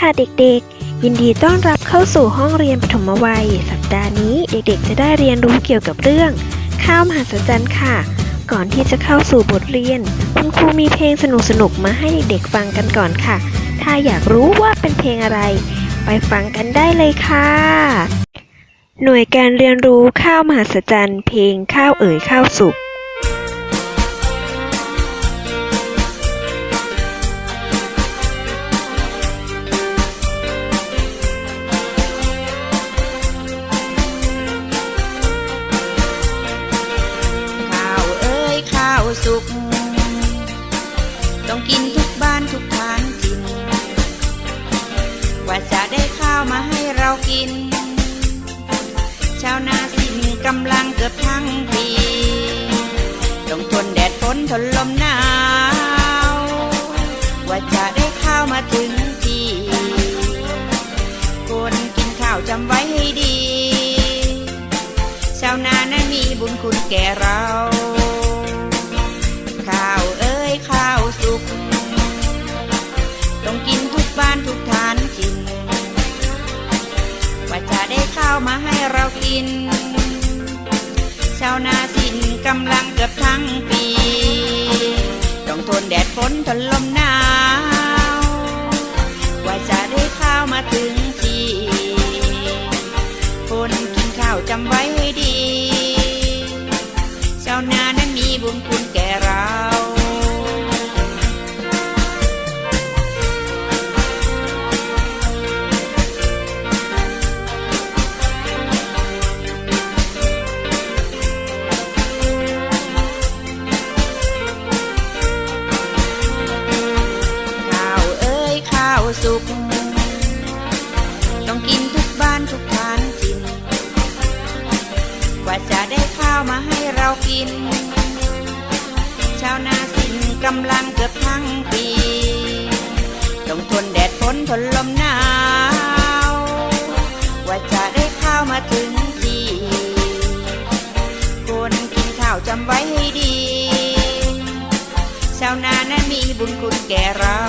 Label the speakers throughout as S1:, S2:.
S1: ค่ะเด็กๆ ยินดีต้อนรับเข้าสู่ห้องเรียนปฐมวัย สัปดาห์นี้เด็กๆ จะได้เรียนรู้เกี่ยวกับเรื่อง ข้าวมหัศจรรย์ค่ะ ก่อนที่จะเข้าสู่บทเรียน คุณครูมีเพลงสนุกๆมาให้เด็กๆฟังกันก่อนค่ะ ถ้าอยากรู้ว่าเป็นเพลงอะไร ไปฟังกันได้เลยค่ะ หน่วยการเรียนรู้ข้าวมหัศจรรย์ เพลงข้าวเอ๋ยข้าวสุก
S2: ว่าจะได้ข้าวมาให้เรากิน ชาวนาสิ้นกำลังเกือบทั้งปีต้องทนแดดฝนทนลมหนาว ว่าจะได้ข้าวมาถึงที่คนกินข้าวจำไว้ให้ดี ชาวนานั้นมีบุญคุณแก่เราิน ชาวนาสิ้นกำลังเกือบทั้งปี ต้องทนแดดฝนทนลมหนาวว่าจะได้ข้าวมาถึงที่คนกินข้าวจำไว้ให้ดี สุกต้องกินทุกบ้านทุกทานกิน กว่าจะได้ข้าวมาให้เรากิน ชาวนาสิ้นกำลังเกือบทั้งปี ต้องทนแดดฝนทนลมหนาว กว่าจะได้ข้าวมาถึงทีคนกินข้าวจำไว้ให้ดี ชาวนานั้นมีบุญคุณแก่เรา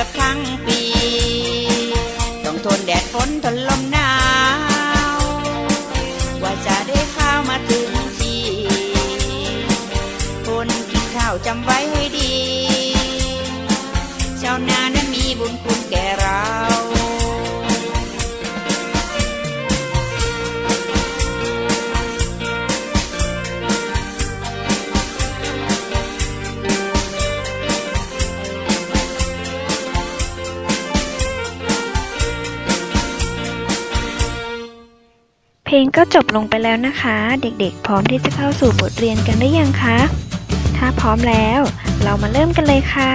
S2: กือบทั้งปี ต้องทนแดดฝนทนลมหนาวว่าจะได้ข้าวมาถึงที่คนกินข้าวจำไว้ให้ดี ชาวนานั้นมีบุญคุณแก่เรา
S1: เพลงก็จบลงไปแล้วนะคะ เด็กๆ พร้อมที่จะเข้าสู่บทเรียนกันหรือยังคะ ถ้าพร้อมแล้ว เรามาเริ่มกันเลยค่ะ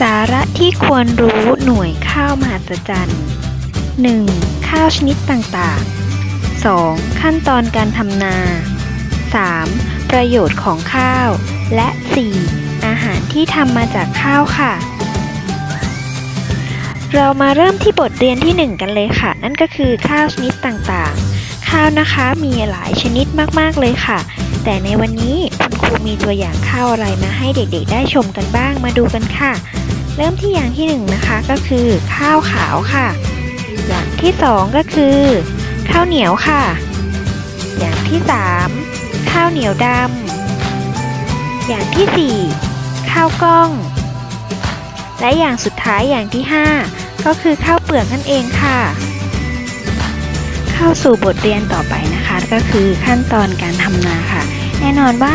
S1: สาระที่ควรรู้หน่วยข้าวมหัศจรรย์ 1. ข้าวชนิดต่างๆ 2. ขั้นตอนการทำนา 3. ประโยชน์ของข้าว และ 4. อาหารที่ทำมาจากข้าวค่ะ เรามาเริ่มที่บทเรียนที่ 1 กันเลยค่ะ นั่นก็คือข้าวชนิดต่างๆ ข้าวนะคะ มีหลายชนิดมากๆเลยค่ะ แต่ในวันนี้คุณครูมีตัวอย่างข้าวอะไรมาให้เด็กๆ ได้ชมกันบ้างมาดูกันค่ะ เริ่มที่อย่างที่1นงนะคะก็คือ ข้าวขาวค่ะ อย่างที่สองก็คือ ข้าวเหนียวค่ะ อย่างที่สามข้าวเหนียวดำอย่างที่สี่ข้าวกล้อง และอย่างสุดท้ายอย่างที่ 5 ก็คือข้าวเปลือกนั่นเองค่ะ เข้าสู่บทเรียนต่อไปนะคะ ก็คือขั้นตอนการทำนาค่ะ แน่นอนว่า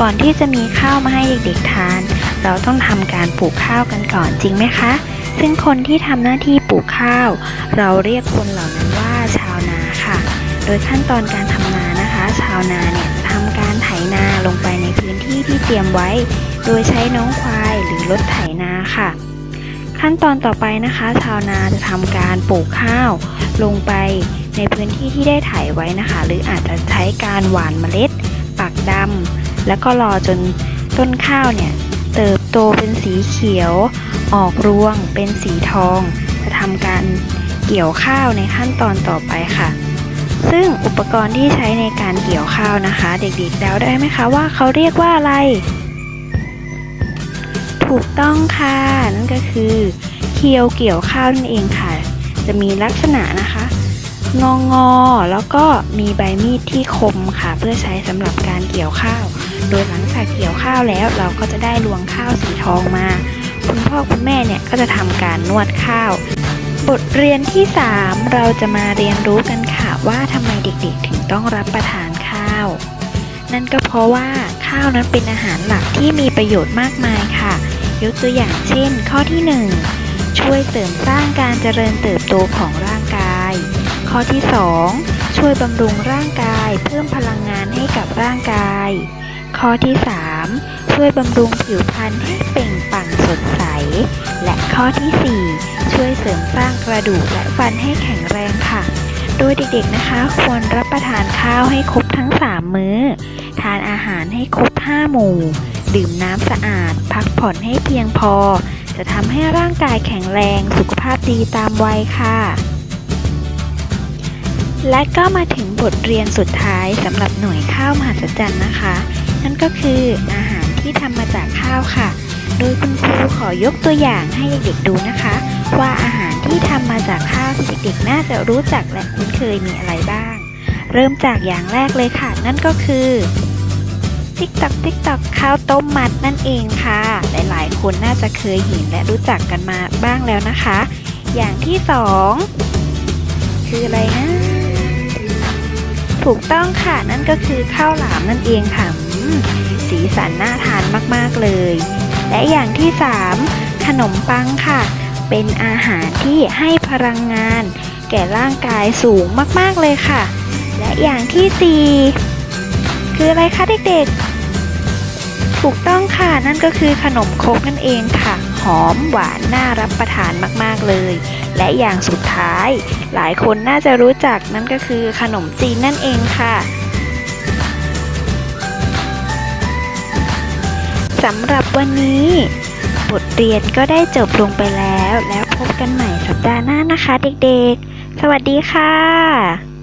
S1: ก่อนที่จะมีข้าวมาให้เด็กๆทาน เราต้องทำการปลูกข้าวกันก่อนจริงไหมคะ ซึ่งคนที่ทำหน้าที่ปลูกข้าว เราเรียกคนเหล่านั้นว่าชาวนาค่ะ โดยขั้นตอนการทำนานะคะ ชาวนาเนี่ยทำการไถนาลงไปในพื้นที่ที่เตรียมไว้ โดยใช้น้องควายหรือรถไถนาค่ะ ขั้นตอนต่อไปนะคะ ชาวนาจะทำการปลูกข้าวลงไป ในพื้นที่ที่ได้ไถไว้นะคะ หรืออาจจะใช้การหว่านเมล็ด ปักดำแล้วก็รอจนต้นข้าวเนี่ย เติบโตเป็นสีเขียว ออกรวง เป็นสีทอง จะทำการเกี่ยวข้าวในขั้นตอนต่อไปค่ะ ซึ่งอุปกรณ์ที่ใช้ในการเกี่ยวข้าวนะคะ เด็กๆเดาได้ไหมคะว่าเขาเรียกว่าอะไร ถูกต้องค่ะ นั่นก็คือเคียวเกี่ยวข้าวนั่นเองค่ะ จะมีลักษณะนะคะ งองอ แล้วก็มีใบมีดที่คมค่ะ เพื่อใช้สำหรับการเกี่ยวข้าว โดยหลังจากเกี่ยวข้าวแล้ว เราก็จะได้รวงข้าวสีทองมา คุณพ่อคุณแม่เนี่ยก็จะทำการนวดข้าว บทเรียนที่ 3 เราจะมาเรียนรู้กันค่ะว่าทำไมเด็กๆ ถึงต้องรับประทานข้าว นั่นก็เพราะว่าข้าวนั้นเป็นอาหารหลักที่มีประโยชน์มากมายค่ะ ยกตัวอย่างเช่น ข้อที่ 1 ช่วยเสริมสร้างการเจริญเติบโตของร่าง ข้อที่ 2 ช่วยบำรุงร่างกาย เพิ่มพลังงานให้กับร่างกาย ข้อที่ 3 ช่วยบำรุงผิวพรรณให้เปล่งปลั่งสดใส และข้อที่ 4 ช่วยเสริมสร้างกระดูกและฟันให้แข็งแรงค่ะ โดยเด็กๆนะคะ ควรรับประทานข้าวให้ครบทั้ง 3 มื้อ ทานอาหารให้ครบ 5 หมู่ ดื่มน้ำสะอาด พักผ่อนให้เพียงพอ จะทำให้ร่างกายแข็งแรงสุขภาพดีตามวัยค่ะ และก็มาถึงบทเรียนสุดท้ายสำหรับหน่วยข้าวมหัศจรรย์นะคะ นั่นก็คืออาหารที่ทำมาจากข้าวค่ะ โดยคุณครูขอยกตัวอย่างให้เด็กๆดูนะคะ ว่าอาหารที่ทำมาจากข้าวที่เด็กๆน่าจะรู้จักและคุ้นเคยมีอะไรบ้าง เริ่มจากอย่างแรกเลยค่ะ นั่นก็คือติ๊กตักติ๊กตักข้าวต้มมัดนั่นเองค่ะ หลายๆ คนน่าจะเคยเห็นและรู้จักกันมาบ้างแล้วนะคะ อย่างที่สองคืออะไรนะ ถูกต้องค่ะนั่นก็คือข้าวหลามนั่นเองค่ะสีสันน่าทานมากๆเลย และอย่างที่ 3 ขนมปังค่ะ เป็นอาหารที่ให้พลังงาน แก่ร่างกายสูงมากๆเลยค่ะ และอย่างที่ 4 คืออะไรคะเด็กๆ ถูกต้องค่ะนั่นก็คือขนมครกนั่นเองค่ะ หอมหวานน่ารับประทานมากๆเลย และอย่างสุดท้าย หลายคนน่าจะรู้จักนั่นก็คือขนมจีนนั่นเองค่ะสำหรับวันนี้ บทเรียนก็ได้จบลงไปแล้ว แล้วพบกันใหม่สัปดาห์หน้านะคะเด็กๆ สวัสดีค่ะ